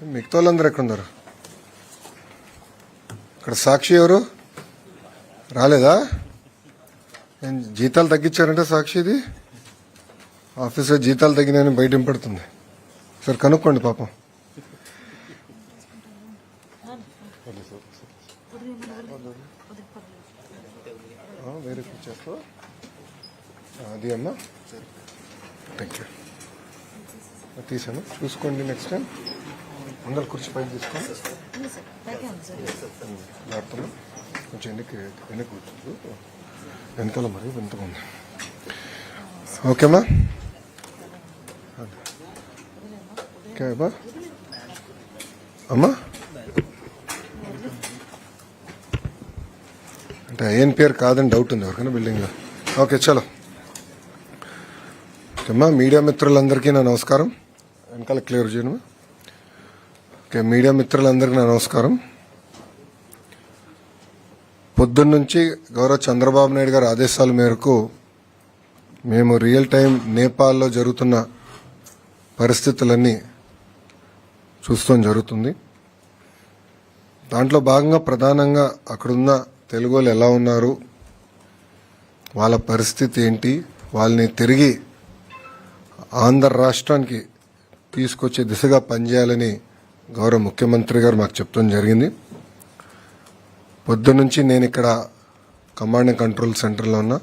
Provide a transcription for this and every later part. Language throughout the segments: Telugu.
మిగతా వాళ్ళందరూ ఎక్కడ ఉన్నారు ఇక్కడ సాక్షి ఎవరు? రాలేదా? నేను జీతాలు తగ్గించారంటే సాక్షిది ఆఫీసర్ జీతాలు తగ్గినాయని బయట ఇంపడుతుంది సరే కనుక్కోండి పాపం. వేరే ఫీచర్స్ అది అమ్మా. థ్యాంక్ యూ తీసాను. చూసుకోండి నెక్స్ట్ టైం అందరు కుర్చీ పైన తీసుకోండి కొంచెం వెనక్కి వెనక్కి కూర్చోదు వెనకాల మరి వింతగా ఉంది. ఓకేమ్మా ఓకే బా అమ్మా? అంటే ఏం పేరు కాదని డౌట్ ఉంది ఎవరికైనా బిల్డింగ్లో ఓకే చలో. ఓకేమ్మా మీడియా మిత్రులందరికీ నా నమస్కారం. వెనకాల క్లియర్ చేయను. ఓకే మీడియా మిత్రులందరికీ నా నమస్కారం. పొద్దున్న నుంచి గౌరవ చంద్రబాబు నాయుడు గారి ఆదేశాల మేరకు మేము రియల్ టైం నేపాల్లో జరుగుతున్న పరిస్థితులన్నీ చూస్తాం జరుగుతుంది. దాంట్లో భాగంగా ప్రధానంగా అక్కడున్న తెలుగు వాళ్ళు ఎలా ఉన్నారు వాళ్ళ పరిస్థితి ఏంటి వాళ్ళని తిరిగి ఆంధ్ర రాష్ట్రానికి తీసుకొచ్చే దిశగా పనిచేయాలని గౌరవ ముఖ్యమంత్రి గారు మాకు చెప్తాం జరిగింది. పొద్దునుంచి నేను ఇక్కడ కమాండ్ అండ్ కంట్రోల్ సెంటర్లో ఉన్నా.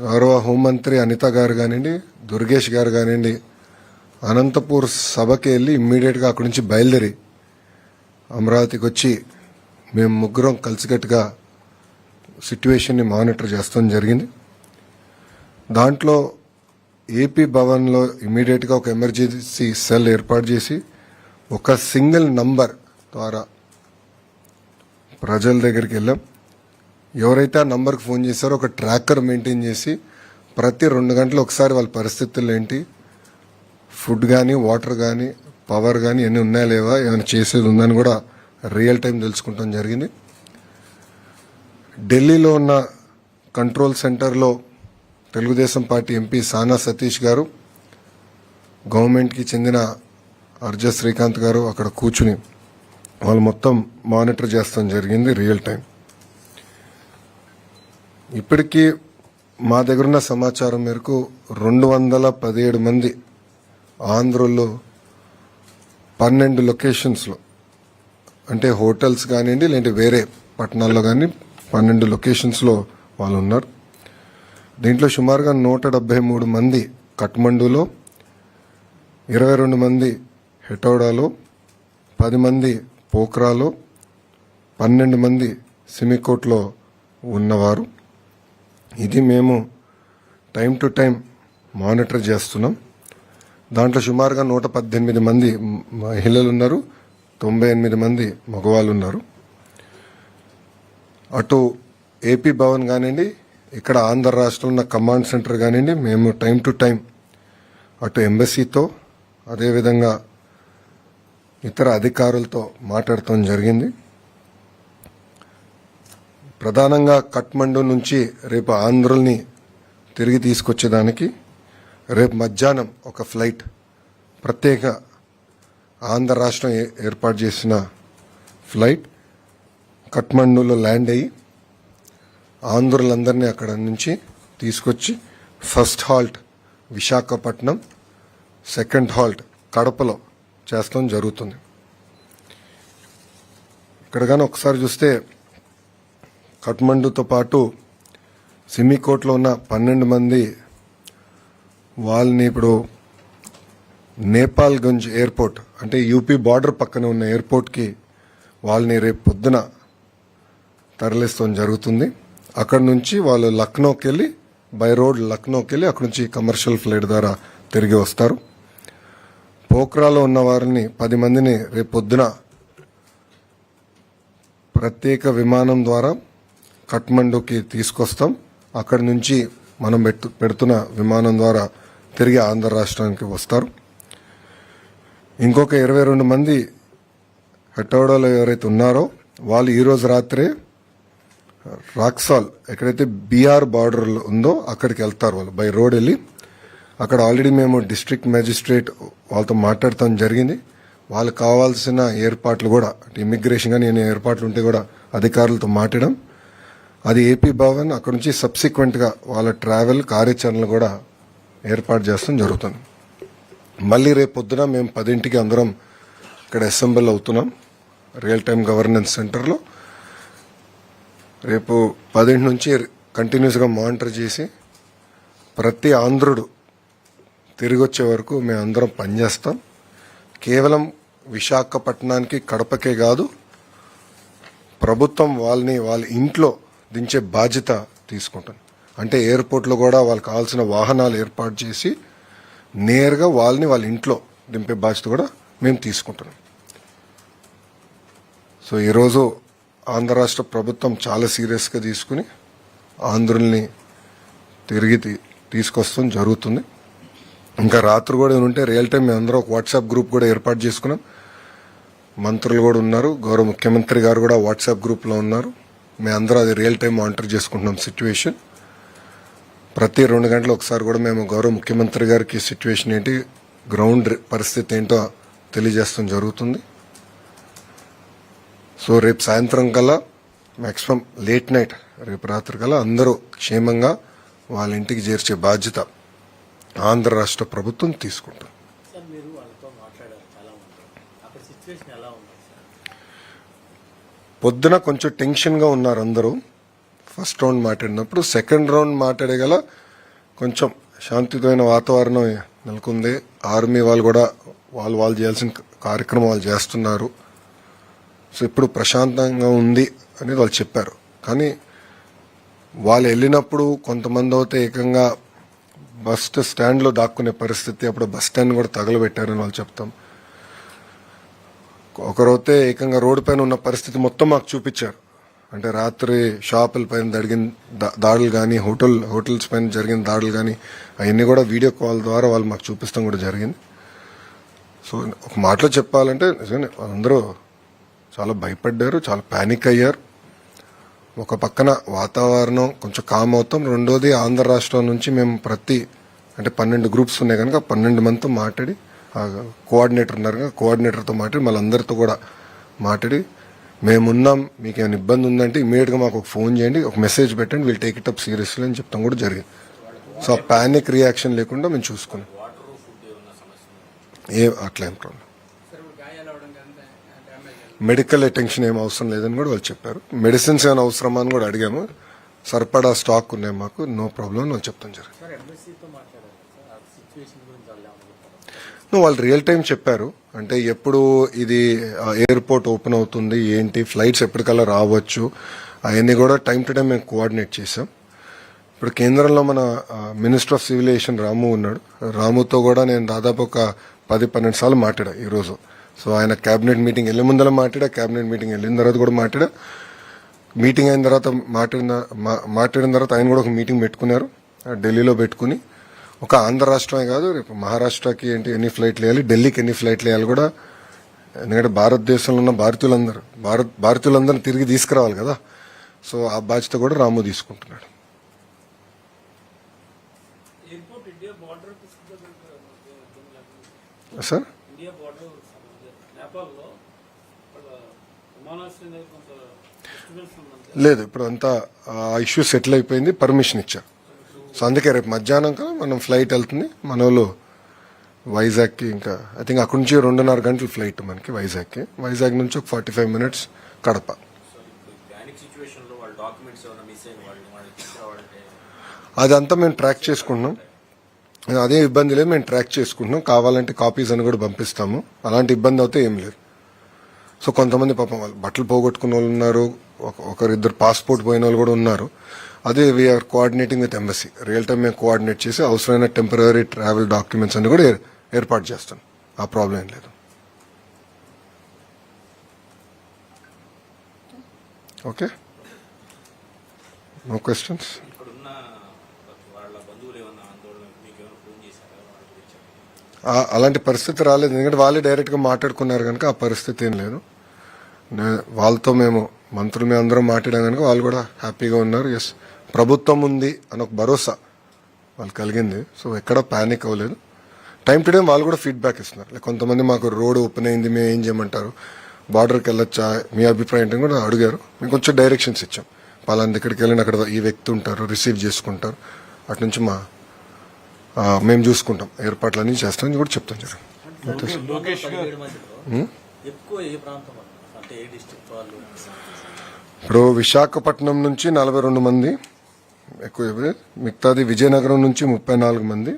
గౌరవ హోంమంత్రి అనిత గారు కానివ్వండి దుర్గేష్ గారు కానివ్వండి అనంతపూర్ సభకి వెళ్ళి ఇమ్మీడియట్గా అక్కడి నుంచి బయలుదేరి అమరావతికి వచ్చి మేము ముగ్గురం కలిసికట్టుగా సిట్యువేషన్ని మానిటర్ చేస్తాం జరిగింది. దాంట్లో ఏపీ భవన్లో ఇమీడియట్గా ఒక ఎమర్జెన్సీ సెల్ ఏర్పాటు చేసి ఒక సింగిల్ నంబర్ ద్వారా ప్రజల దగ్గరికి వెళ్ళాం. ఎవరైతే ఆ నంబర్కి ఫోన్ చేశారో ఒక ట్రాకర్ మెయింటైన్ చేసి ప్రతి రెండు గంటలు ఒకసారి వాళ్ళ పరిస్థితులు ఏంటి? ఫుడ్ కానీ వాటర్ కానీ పవర్ కానీ ఎన్ని ఉన్నాయా లేవా ఏమైనా చేసేది ఉందని కూడా రియల్ టైం తెలుసుకుంటాం జరిగింది. ఢిల్లీలో ఉన్న కంట్రోల్ సెంటర్లో తెలుగుదేశం పార్టీ ఎంపీ సానా సతీష్ గారు గవర్నమెంట్కి చెందిన అర్జ శ్రీకాంత్ గారు అక్కడ కూర్చుని వాళ్ళు మొత్తం మానిటర్ చేస్తాం జరిగింది రియల్ టైం ఇప్పటికీ మా దగ్గరున్న సమాచారం మేరకు రెండు వందల పదిహేడు మంది ఆంధ్రలో పన్నెండు లొకేషన్స్లో అంటే హోటల్స్ కానివ్వండి లేదంటే వేరే పట్టణాల్లో కానీ పన్నెండు లొకేషన్స్లో వాళ్ళు ఉన్నారు. దీంట్లో సుమారుగా నూట డెబ్భై మూడు మంది కట్మండులో ఇరవై రెండు మంది హెటోడాలో పది మంది పోక్రాలో పన్నెండు మంది సిమికోట్లో ఉన్నవారు. ఇది మేము టైం టు టైం మానిటర్ చేస్తున్నాం. దాంట్లో సుమారుగా నూట పద్దెనిమిది మంది మహిళలు ఉన్నారు తొంభై ఎనిమిది మంది మగవాళ్ళు ఉన్నారు అటు ఏపీ భవన్ కానివ్వండి ఇక్కడ ఆంధ్ర రాష్ట్రంలో ఉన్న కమాండ్ సెంటర్ కానివ్వండి మేము టైం టు టైం అటు ఎంబసీతో అదేవిధంగా ఇతర అధికారులతో మాట్లాడటం జరిగింది. ప్రధానంగా కట్మండు నుంచి రేపు ఆంధ్రుల్ని తిరిగి తీసుకొచ్చేదానికి రేపు మధ్యాహ్నం ఒక ఫ్లైట్ ప్రత్యేక ఆంధ్ర రాష్ట్రం ఏ- ఏర్పాటు చేసిన ఫ్లైట్ కట్మండులో ల్యాండ్ అయ్యి ఆంధ్రులందరినీ అక్కడ నుంచి తీసుకొచ్చి first halt Visakhapatnam second halt కడపలో చేస్తాం జరుగుతుంది. ఇక్కడ కానీ ఒకసారి చూస్తే కఠ్మండుతో పాటు సిమికోట్లో ఉన్న పన్నెండు మంది వాళ్ళని ఇప్పుడు నేపాల్గంజ్ ఎయిర్పోర్ట్ అంటే యూపీ బార్డర్ పక్కన ఉన్న ఎయిర్పోర్ట్కి వాళ్ళని రేపు పొద్దున తరలిస్తాం జరుగుతుంది. అక్కడ నుంచి వాళ్ళు లక్నోకి వెళ్ళి బై రోడ్ లక్నోకి వెళ్ళి అక్కడ నుంచి కమర్షియల్ ఫ్లైట్ ద్వారా తిరిగి వస్తారు. పోక్రాలో ఉన్న వారిని పది మందిని రేపు పొద్దున ప్రత్యేక విమానం ద్వారా కఠ్మండుకి తీసుకొస్తాం. అక్కడి నుంచి మనం పెట్టు పెడుతున్న విమానం ద్వారా తిరిగి ఆంధ్ర రాష్ట్రానికి వస్తారు. ఇంకొక ఇరవై రెండు మంది హెటోడోలో ఎవరైతే ఉన్నారో వాళ్ళు ఈరోజు రాత్రే రాక్సాల్ ఎక్కడైతే బీఆర్ బార్డర్ ఉందో అక్కడికి వెళ్తారు వాళ్ళు. బై రోడ్ వెళ్ళి అక్కడ ఆల్రెడీ మేము డిస్ట్రిక్ట్ మ్యాజిస్ట్రేట్ వాళ్ళతో మాట్లాడటం జరిగింది. వాళ్ళకి కావాల్సిన ఏర్పాట్లు కూడా ఇమిగ్రేషన్ కానీ ఏమైనా ఏర్పాట్లు ఉంటే కూడా అధికారులతో మాట్లాడడం. అది ఏపీ భవన్ అక్కడ నుంచి సబ్సిక్వెంట్గా వాళ్ళ ట్రావెల్ కార్యాచరణలు కూడా ఏర్పాటు చేస్తాం జరుగుతుంది. మళ్ళీ రేపు పొద్దున మేము పదింటికి అందరం ఇక్కడ అసెంబ్ల్ అవుతున్నాం రియల్ టైం గవర్నెన్స్ సెంటర్లో. రేపు పదింటి నుంచి కంటిన్యూస్గా మానిటర్ చేసి ప్రతి ఆంధ్రుడు తిరిగి వచ్చే వరకు మేము అందరం పనిచేస్తాం కేవలం విశాఖపట్నానికి కడపకే కాదు ప్రభుత్వం వాళ్ళని వాళ్ళ ఇంట్లో దించే బాధ్యత తీసుకుంటుంది అంటే ఎయిర్పోర్ట్లో కూడా వాళ్ళకి కావాల్సిన వాహనాలు ఏర్పాటు చేసి నేరుగా వాళ్ళని వాళ్ళ ఇంట్లో దింపే బాధ్యత కూడా మేము తీసుకుంటున్నాం. సో ఈరోజు ఆంధ్ర రాష్ట్ర ప్రభుత్వం చాలా సీరియస్గా తీసుకుని ఆంధ్రుల్ని తిరిగి తీసుకొస్తాం జరుగుతుంది. ఇంకా రాత్రి కూడా ఉంటే రియల్ టైం మేము అందరం ఒక వాట్సాప్ గ్రూప్ కూడా ఏర్పాటు చేసుకున్నాం. మంత్రులు కూడా ఉన్నారు. గౌరవ ముఖ్యమంత్రి గారు కూడా వాట్సాప్ గ్రూప్లో ఉన్నారు. మేము అందరూ అది రియల్ టైం మానిటర్ చేసుకుంటున్నాం సిచ్యువేషన్ ప్రతి రెండు గంటలు ఒకసారి కూడా మేము గౌరవ ముఖ్యమంత్రి గారికి సిచ్యువేషన్ ఏంటి గ్రౌండ్ రి- పరిస్థితి ఏంటో తెలియజేస్తాం జరుగుతుంది. సో రేపు సాయంత్రం కల్లా మ్యాక్సిమం లేట్ నైట్ రేపు రాత్రి కల్లా అందరూ క్షేమంగా వాళ్ళ ఇంటికి చేర్చే బాధ్యత ఆంధ్ర రాష్ట్ర ప్రభుత్వం తీసుకుంటుంది. పొద్దున కొంచెం టెన్షన్గా ఉన్నారు అందరూ. ఫస్ట్ రౌండ్ మాట్లాడినప్పుడు సెకండ్ రౌండ్ మాట్లాడగల కొంచెం శాంతియుతమైన వాతావరణం నెలకొంది. ఆర్మీ వాళ్ళు కూడా వాళ్ళు వాళ్ళు చేయాల్సిన కార్యక్రమం వాళ్ళు చేస్తున్నారు. సో ఇప్పుడు ప్రశాంతంగా ఉంది అనేది వాళ్ళు చెప్పారు. కానీ వాళ్ళు వెళ్ళినప్పుడు కొంతమంది అయితే ఏకంగా బస్ స్టాండ్లో దాక్కునే పరిస్థితి అప్పుడు బస్ స్టాండ్ కూడా తగలబెట్టారని వాళ్ళు చెప్తాం. ఒకరైతే ఏకంగా రోడ్డు పైన ఉన్న పరిస్థితి మొత్తం మాకు చూపించారు. అంటే రాత్రి షాపుల పైన జరిగిన దాడులు కానీ హోటల్ హోటల్స్ పైన జరిగిన దాడులు కానీ అవన్నీ కూడా వీడియో కాల్ ద్వారా వాళ్ళు మాకు చూపిస్తాం కూడా జరిగింది. సో ఒక మాటలో చెప్పాలంటే నిజంగానే అందరూ చాలా భయపడ్డారు చాలా ప్యానిక్ అయ్యారు. ఒక పక్కన వాతావరణం కొంచెం కామ్ అవుతాం. రెండోది ఆంధ్ర రాష్ట్రం నుంచి మేము ప్రతి అంటే పన్నెండు గ్రూప్స్ ఉన్నాయి కనుక పన్నెండు మందితో మాట్లాడి కోఆర్డినేటర్ ఉన్నారు కదా కోఆర్డినేటర్తో మాట్లాడి మళ్ళీ అందరితో కూడా మాట్లాడి మేమున్నాం మీకు ఏమైనా ఇబ్బంది ఉందంటే ఇమీడియట్గా మాకు ఒక ఫోన్ చేయండి ఒక మెసేజ్ పెట్టండి వీళ్ళు టేక్ ఇట్ అప్ సీరియస్లీ అని చెప్తాం కూడా జరిగింది. సో ఆ ప్యానిక్ రియాక్షన్ లేకుండా మేము చూసుకున్నాం. ఏ అట్లా ఏం ప్రాబ్లం సార్ ఇప్పుడు గాయాలు అవడం కానీ డ్యామేజ్ మెడికల్ అటెన్షన్ ఏం అవసరం లేదని కూడా వాళ్ళు చెప్పారు. మెడిసిన్స్ ఏమైనా అవసరమా అని కూడా అడిగాము. సరిపడా స్టాక్ ఉన్నాయి మాకు. నో ప్రాబ్లం అని వాళ్ళు చెప్తాం జరిగింది వాళ్ళు రియల్ టైం చెప్పారు. అంటే ఎప్పుడు ఇది ఎయిర్పోర్ట్ ఓపెన్ అవుతుంది ఏంటి ఫ్లైట్స్ ఎప్పటికల్లా రావచ్చు అవన్నీ కూడా టైం టు టైం మేము కోఆర్డినేట్ చేసాం ఇప్పుడు కేంద్రంలో మన మినిస్టర్ ఆఫ్ సివిలేషన్ రాము ఉన్నాడు. రాముతో కూడా నేను దాదాపు ఒక పది పన్నెండు సార్లు మాట్లాడా ఈరోజు సో ఆయన క్యాబినెట్ మీటింగ్ వెళ్ళే ముందర మాట్లాడా క్యాబినెట్ మీటింగ్ వెళ్ళిన తర్వాత కూడా మాట్లాడా. మీటింగ్ అయిన తర్వాత మాట్లాడిన మాట్లాడిన తర్వాత ఆయన కూడా ఒక మీటింగ్ పెట్టుకున్నారు. ఢిల్లీలో పెట్టుకుని. ఒక ఆంధ్ర రాష్ట్రమే కాదు రేపు మహారాష్ట్రకి ఏంటి ఎన్ని ఫ్లైట్లు వేయాలి ఢిల్లీకి ఎన్ని ఫ్లైట్లు వేయాలి కూడా. ఎందుకంటే భారతదేశంలో ఉన్న భారతీయులందరూ భారత్ భారతీయులందరినీ తిరిగి తీసుకురావాలి కదా. సో ఆ బాధ్యత కూడా రాము తీసుకుంటున్నాడు. సార్? లేదు ఇప్పుడు అంతా ఆ ఇష్యూ సెటిల్ అయిపోయింది పర్మిషన్ ఇచ్చారు. సో అందుకే రేపు మధ్యాహ్నం కదా మనం ఫ్లైట్ వెళ్తుంది. మన వాళ్ళు వైజాగ్కి ఇంకా ఐ థింక్ అక్కడి నుంచి రెండున్నర గంటల ఫ్లైట్ మనకి వైజాగ్కి. వైజాగ్ నుంచి ఒక ఫార్టీ ఫైవ్ మినిట్స్ కడప. అదంతా మేము ట్రాక్ చేసుకుంటున్నాం. అదే ఇబ్బంది లేదు మేము ట్రాక్ చేసుకుంటున్నాం. కావాలంటే కాపీస్ అని కూడా పంపిస్తాము. అలాంటి ఇబ్బంది అయితే ఏం లేదు. సో కొంతమంది పాపం వాళ్ళు బట్టలు పోగొట్టుకున్న వాళ్ళు ఉన్నారు ఒక- ఒకరిద్దరు పాస్పోర్ట్ పోయిన వాళ్ళు కూడా ఉన్నారు. అదే we are coordinating with embassy real time మేము కోఆర్డినేట్ చేసి అవసరమైన టెంపరీ ట్రావెల్ డాక్యుమెంట్స్ అన్ని కూడా ఏర్పాటు చేస్తాం. ఆ ప్రాబ్లం ఏం లేదు. ఓకే నో క్వశ్చన్స్ ఇక్కడున్న వాళ్ళ బంధువులు ఏమన్నా ఆందోళన మీకు ఏమైనా ఫోన్ చేశారా వాళ్ళ గురించి ఆ- అలాంటి పరిస్థితి రాలేదు. ఎందుకంటే వాళ్ళే డైరెక్ట్గా మాట్లాడుకున్నారు కనుక ఆ పరిస్థితి ఏం లేదు. వాళ్ళతో మేము మంత్రులు మేము అందరం మాట్లాడాం కనుక వాళ్ళు కూడా హ్యాపీగా ఉన్నారు. ఎస్ ప్రభుత్వం ఉంది అని ఒక భరోసా వాళ్ళు కలిగింది. సో ఎక్కడ ప్యానిక్ అవ్వలేదు. టైం టు టైం వాళ్ళు కూడా ఫీడ్బ్యాక్ ఇస్తున్నారు. లైక్ కొంతమంది మాకు రోడ్ ఓపెన్ అయింది మేము ఏం చేయమంటారు? బార్డర్కి వెళ్ళొచ్చా? మీ అభిప్రాయం ఏంటని కూడా అడిగారు. మేము కొంచెం డైరెక్షన్స్ ఇచ్చాం. పలానా దగ్గరికి వెళ్ళిన అక్కడ ఈ వ్యక్తి ఉంటారు రిసీవ్ చేసుకుంటారు. అటు నుంచి మా మేము చూసుకుంటాం. ఏర్పాట్లన్నీ చేస్తామని కూడా చెప్తాం జరగదు లోకేష్ పదిహేడు మందిలో ఎక్కువ ఏ ప్రాంతం అన్నారు? అంటే ఏ డిస్ట్రిక్ట్ వాళ్ళు? ఇప్పుడు విశాఖపట్నం నుంచి నలభై రెండు మంది ఎక్కువ. మిగతాది విజయనగరం నుంచి ముప్పై నాలుగు మంది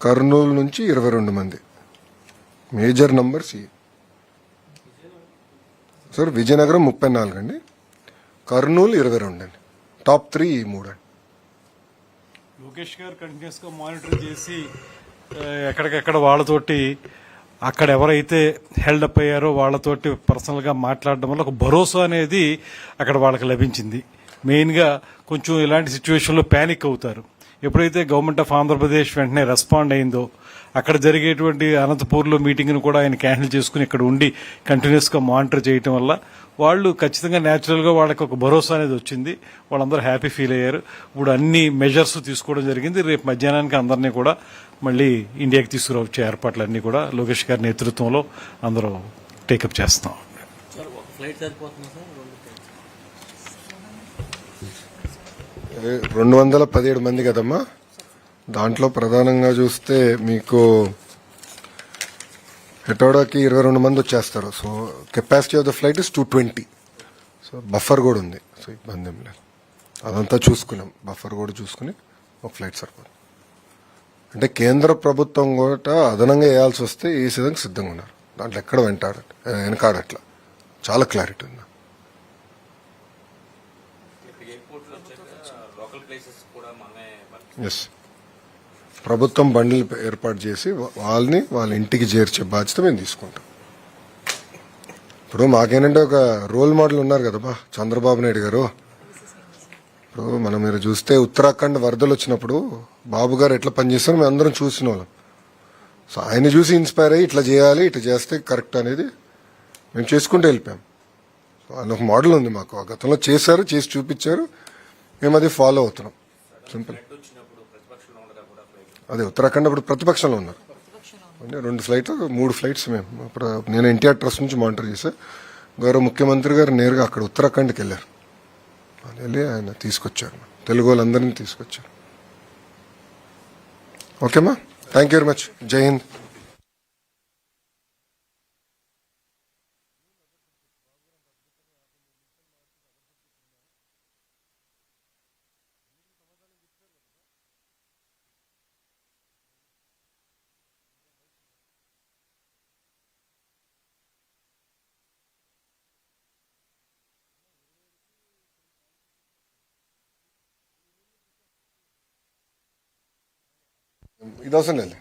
కర్నూలు నుంచి ఇరవై రెండు మంది. మేజర్ నంబర్స్ ఇవి సార్ విజయనగరం ముప్పై నాలుగు అండి కర్నూలు ఇరవై రెండు అండి. టాప్ త్రీ ఈ మూడు అండి. లోకేష్ గారు కంటిన్యూస్గా మానిటర్ చేసి ఎక్కడికెక్కడ వాళ్ళతోటి అక్కడ ఎవరైతే హెల్డ్ అప్ అయ్యారో వాళ్ళతోటి పర్సనల్గా మాట్లాడడం వల్ల ఒక భరోసా అనేది అక్కడ వాళ్ళకి లభించింది. మెయిన్గా కొంచెం ఇలాంటి సిచ్యువేషన్లో ప్యానిక్ అవుతారు. ఎప్పుడైతే గవర్నమెంట్ ఆఫ్ ఆంధ్రప్రదేశ్ వెంటనే రెస్పాండ్ అయిందో అక్కడ జరిగేటువంటి అనంతపూర్లో మీటింగ్ను కూడా ఆయన క్యాన్సిల్ చేసుకుని ఇక్కడ ఉండి కంటిన్యూస్గా మానిటర్ చేయటం వల్ల వాళ్ళు ఖచ్చితంగా న్యాచురల్గా వాళ్ళకి ఒక భరోసా అనేది వచ్చింది. వాళ్ళందరూ హ్యాపీ ఫీల్ అయ్యారు. ఇప్పుడు అన్ని మెజర్స్ తీసుకోవడం జరిగింది. రేపు మధ్యాహ్నానికి అందరినీ కూడా మళ్ళీ ఇండియాకి తీసుకురావచ్చే ఏర్పాట్లన్నీ కూడా లోకేష్ గారి నేతృత్వంలో అందరూ టేకప్ చేస్తున్నాం. సరిపోతుంది రెండు వందల పదిహేడు మంది కదమ్మా? దాంట్లో ప్రధానంగా చూస్తే మీకు హెటోడాకి ఇరవై రెండు మంది వచ్చేస్తారు. So capacity of the flight is two twenty so buffer కూడా ఉంది. సో ఇబ్బంది ఏం లేదు. అదంతా చూసుకున్నాం. బఫర్ కూడా చూసుకుని ఒక ఫ్లైట్ సరిపోదు. అంటే కేంద్ర ప్రభుత్వం కూడా అదనంగా వేయాల్సి వస్తే ఈ విధంగా సిద్ధంగా ఉన్నారు? దాంట్లో ఎక్కడ వెంటాడ వెనకాడట్లా చాలా క్లారిటీ ఉంది. ఎస్ ప్రభుత్వం బండ్లు ఏర్పాటు చేసి వాళ్ళని వాళ్ళ ఇంటికి చేర్చే బాధ్యత మేము తీసుకుంటాం. ఇప్పుడు మాకేనంటే ఒక రోల్ మోడల్ ఉన్నారు కదా బా చంద్రబాబు నాయుడు గారు. ఇప్పుడు మనం మీరు చూస్తే ఉత్తరాఖండ్ వరదలు వచ్చినప్పుడు బాబు గారు ఎట్లా పనిచేస్తారో మేము అందరం చూసిన వాళ్ళం. సో ఆయన చూసి ఇన్స్పైర్ అయ్యి ఇట్లా చేయాలి ఇట్లా చేస్తే కరెక్ట్ అనేది మేము చేసుకుంటూ వెళ్ళిపోయాం. సో ఆయన ఒక మోడల్ ఉంది మాకు. ఆ గతంలో చేశారు చేసి చూపించారు. మేము అది ఫాలో అవుతున్నాం. సింపుల్ ఫ్లడ్ వచ్చినప్పుడు ప్రతిపక్షంలో ఉండగా కూడా ఫ్లైట్ అదే ఉత్తరాఖండ్ అప్పుడు ప్రతిపక్షంలో ఉన్నారు. అంటే రెండు ఫ్లైట్ మూడు ఫ్లైట్స్ మేము. అప్పుడు నేను ఎన్టీఆర్ ట్రస్ట్ నుంచి మానిటర్ చేశా. గౌరవ ముఖ్యమంత్రి గారు నేరుగా అక్కడ ఉత్తరాఖండ్కి వెళ్ళారు. వెళ్ళి ఆయన తీసుకొచ్చారు. తెలుగు వాళ్ళందరినీ తీసుకొచ్చారు. ఓకేమా? థ్యాంక్ యూ వెరీ మచ్ జై హింద్ ఇది అవసరం లేదు